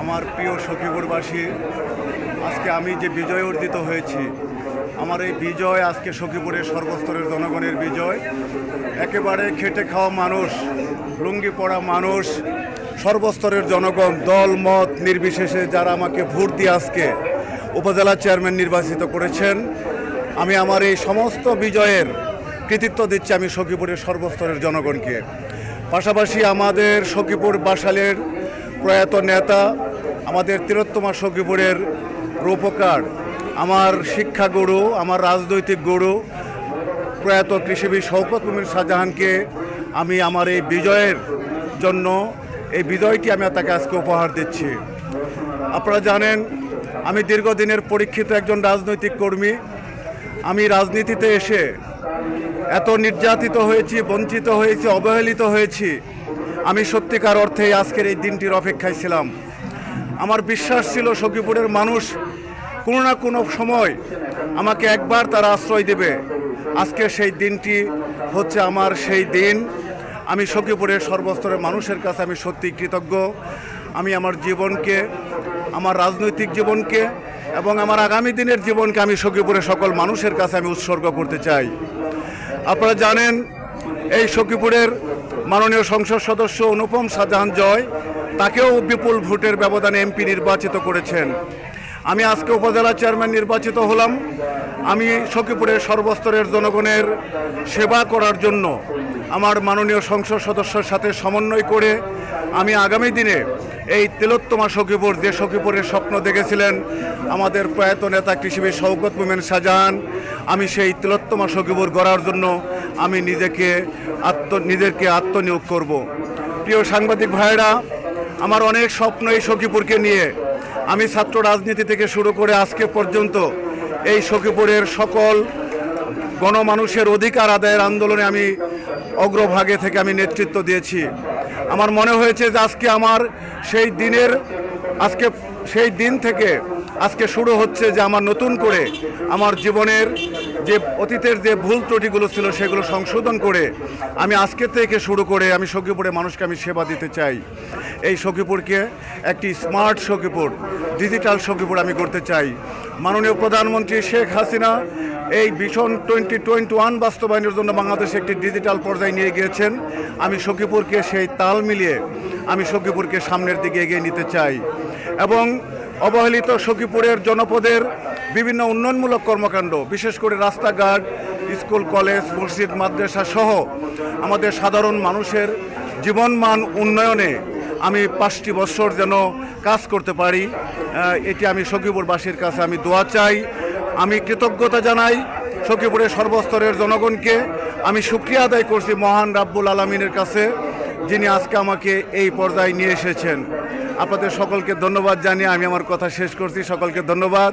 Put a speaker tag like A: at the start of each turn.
A: আমার প্রিয় সখীপুরবাসী, আজকে আমি যে বিজয় অর্জিত হয়েছি, আমার এই বিজয় আজকে সখীপুরের সর্বস্তরের জনগণের বিজয়। একেবারে খেটে খাওয়া মানুষ, লুঙ্গি পড়া মানুষ, সর্বস্তরের জনগণ, দল, মত নির্বিশেষে যারা আমাকে ভোট দিয়ে আজকে উপজেলা চেয়ারম্যান নির্বাচিত করেছেন, আমি আমার এই সমস্ত বিজয়ের কৃতিত্ব দিচ্ছি আমি সখীপুরের সর্বস্তরের জনগণকে। পাশাপাশি আমাদের সখীপুর বাসালের প্রয়াত নেতা, আমাদের তিরোত্তমা সখীপুরের রূপকার, আমার শিক্ষা গুরু, আমার রাজনৈতিক গুরু, প্রয়াত কৃষিবিদ শওকত মুমিন শাহজাহানকে আমি আমার এই বিজয়ের জন্য, এই বিজয়টি আমি তাকে আজকে উপহার দিচ্ছি। আপনারা জানেন, আমি দীর্ঘদিনের পরীক্ষিত একজন রাজনৈতিক কর্মী। আমি রাজনীতিতে এসে এত নির্যাতিত হয়েছি, বঞ্চিত হয়েছি, অবহেলিত হয়েছি। আমি সত্যিকার অর্থে আজকের এই দিনটির অপেক্ষায় ছিলাম। আমার বিশ্বাস ছিল সখীপুরের মানুষ কোনো না কোনো সময় আমাকে একবার তারা আশ্রয় দেবে। আজকে সেই দিনটি হচ্ছে আমার সেই দিন। আমি সখীপুরের সর্বস্তরের মানুষের কাছে আমি সত্যি কৃতজ্ঞ। আমি আমার জীবনকে, আমার রাজনৈতিক জীবনকে এবং আমার আগামী দিনের জীবনকে আমি সখীপুরের সকল মানুষের কাছে আমি উৎসর্গ করতে চাই। আপনারা জানেন, এই সখীপুরের মাননীয় সংসদ সদস্য অনুপম শাহজাহান জয় তাকেও বিপুল ভোটের ব্যবধানে এমপি নির্বাচিত করেছেন। আমি আজকে উপজেলা চেয়ারম্যান নির্বাচিত হলাম। আমি সখীপুরের সর্বস্তরের জনগণের সেবা করার জন্য আমার মাননীয় সংসদ সদস্যের সাথে সমন্বয় করে আমি আগামী দিনে এই তেলোত্তমা সখীপুর, যে সখীপুরের স্বপ্ন দেখেছিলেন আমাদের প্রয়াত নেতা কৃষিবিদ শওকত মোমেন শাহজাহান আমি সেই তিলোত্তমা সখীপুর গড়ার জন্য আমি নিজেকে আত্ম নিজেকে আত্মনিয়োগ করব। প্রিয় সাংবাদিক ভাইয়েরা, আমার অনেক স্বপ্ন এই সখীপুরকে নিয়ে আমি ছাত্র রাজনীতি থেকে শুরু করে আজকে পর্যন্ত এই সখীপুরের সকল গণমানুষের অধিকার আদায়ের আন্দোলনে আমি অগ্রভাগে থেকে আমি নেতৃত্ব দিয়েছি আমার মনে হয়েছে যে আজকে আমার সেই দিনের, আজকে সেই দিন থেকে আজকে শুরু হচ্ছে যে আমার নতুন করে আমার জীবনের যে অতীতের যে ভুল ত্রুটিগুলো ছিল সেগুলো সংশোধন করে আমি আজকে থেকে শুরু করে আমি সখীপুরে মানুষকে আমি সেবা দিতে চাই। এই সখীপুরকে একটি স্মার্ট সখীপুর, ডিজিটাল সখীপুর আমি করতে চাই। মাননীয় প্রধানমন্ত্রী শেখ হাসিনা এই ভীষণ টোয়েন্টি টোয়েন্টি ওয়ান বাস্তবায়নের জন্য বাংলাদেশে একটি ডিজিটাল পর্যায়ে নিয়ে গিয়েছেন। আমি সখীপুরকে সেই তাল মিলিয়ে আমি সখীপুরকে সামনের দিকে এগিয়ে নিতে চাই। এবং অবহেলিত সখীপুরের জনপদের বিভিন্ন উন্নয়নমূলক কর্মকাণ্ড, বিশেষ করে রাস্তাঘাট, স্কুল, কলেজ, মসজিদ, মাদ্রাসা সহ আমাদের সাধারণ মানুষের জীবনমান উন্নয়নে আমি পাঁচটি বছর যেন কাজ করতে পারি। এটি আমি সখীপুরবাসীর কাছে আমি দোয়া চাই। আমি কৃতজ্ঞতা জানাই সখীপুরের সর্বস্তরের জনগণকে। আমি সুক্রিয়া আদায় করছি মহান রাব্বুল আলমিনের কাছে। যিনি আজকে আমাকে এই পর্যায়ে নিয়ে এসেছেন। আপনাদের সকলকে ধন্যবাদ জানিয়ে আমি আমার কথা শেষ করছি। সকলকে ধন্যবাদ।